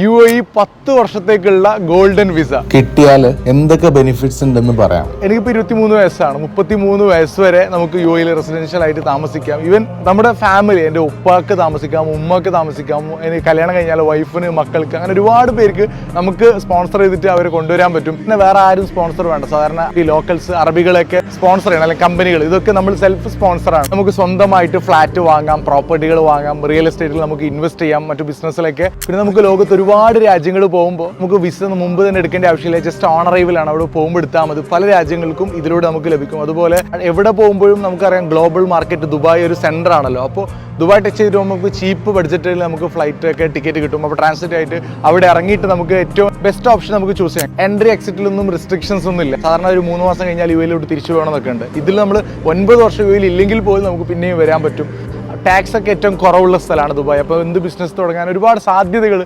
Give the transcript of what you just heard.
U A പത്ത് വർഷത്തേക്കുള്ള golden visa. കിട്ടിയാൽ എന്തൊക്കെ ബെനിഫിറ്റ്സ് ഉണ്ടെന്ന് പറയാം? എനിക്കിപ്പോൾ ഇരുപത്തിമൂന്ന് വയസ്സാണ്. മുപ്പത്തിമൂന്ന് വയസ്സ് വരെ നമുക്ക് യു എയിൽ റെസിഡൻഷ്യൽ ആയിട്ട് താമസിക്കാം. ഈവൻ നമ്മുടെ ഫാമിലി എന്റെ ഉപ്പാക്ക് താമസിക്കാം ഉമ്മക്ക് താമസിക്കാം എനിക്ക് കല്യാണം കഴിഞ്ഞാൽ വൈഫിന് മക്കൾക്ക് അങ്ങനെ ഒരുപാട് പേർക്ക് നമുക്ക് സ്പോൺസർ ചെയ്തിട്ട് അവരെ കൊണ്ടുവരാൻ പറ്റും. പിന്നെ വേറെ ആരും സ്പോൺസർ വേണ്ട. സാധാരണ ഈ ലോക്കൽസ് അറബികളൊക്കെ സ്പോൺസർ ചെയ്യണം. അല്ലെങ്കിൽ കമ്പനികൾ ഇതൊക്കെ നമ്മൾ സെൽഫ് സ്പോൺസർ ആണ്. നമുക്ക് സ്വന്തമായിട്ട് ഫ്ലാറ്റ് വാങ്ങാം പ്രോപ്പർട്ടികൾ വാങ്ങാം റിയൽ എസ്റ്റേറ്റിൽ നമുക്ക് ഇൻവെസ്റ്റ് ചെയ്യാം മറ്റു ബിസിനസ്സിലൊക്കെ പിന്നെ നമുക്ക് ലോകത്ത് ഒരുപാട് രാജ്യങ്ങൾ പോകുമ്പോൾ നമുക്ക് വിസ മുമ്പ് തന്നെ എടുക്കേണ്ട ആവശ്യമില്ല. ജസ്റ്റ് ഓൺ അറൈവലാണ് അവിടെ പോകുമ്പോൾ എടുത്താൽ മതി. പല രാജ്യങ്ങൾക്കും ഇതിലൂടെ നമുക്ക് ലഭിക്കും. അതുപോലെ എവിടെ പോകുമ്പോഴും നമുക്കറിയാം ഗ്ലോബൽ മാർക്കറ്റ് ദുബായ് ഒരു സെന്റർ ആണല്ലോ. അപ്പോൾ ദുബായ് ടച്ച് ചെയ്ത് നമുക്ക് ചീപ്പ് ബഡ്ജറ്റിൽ നമുക്ക് ഫ്ലൈറ്റ് ഒക്കെ ടിക്കറ്റ് കിട്ടും. അപ്പോൾ ട്രാൻസിറ്റ് ആയിട്ട് അവിടെ ഇറങ്ങിയിട്ട് നമുക്ക് ഏറ്റവും ബെസ്റ്റ് ഓപ്ഷൻ നമുക്ക് ചൂസ് ചെയ്യാം. എൻട്രി എക്സിറ്റിലൊന്നും റിസ്ട്രിക്ഷൻസ് ഒന്നും ഇല്ല. സാധാരണ ഒരു മൂന്ന് മാസം കഴിഞ്ഞാൽ യു എയിലോട്ട് തിരിച്ചു പോകണമെന്നൊക്കെ ഉണ്ട്. ഇതിൽ നമ്മൾ ഒൻപത് വർഷം യു എയിൽ ഇല്ലെങ്കിൽ പോലും നമുക്ക് പിന്നെയും വരാൻ പറ്റും. ടാക്സ് ഒക്കെ ഏറ്റവും കുറവുള്ള സ്ഥലമാണ് ദുബായ്. അപ്പോൾ എന്ത് ബിസിനസ് തുടങ്ങാൻ ഒരുപാട് സാധ്യതകൾ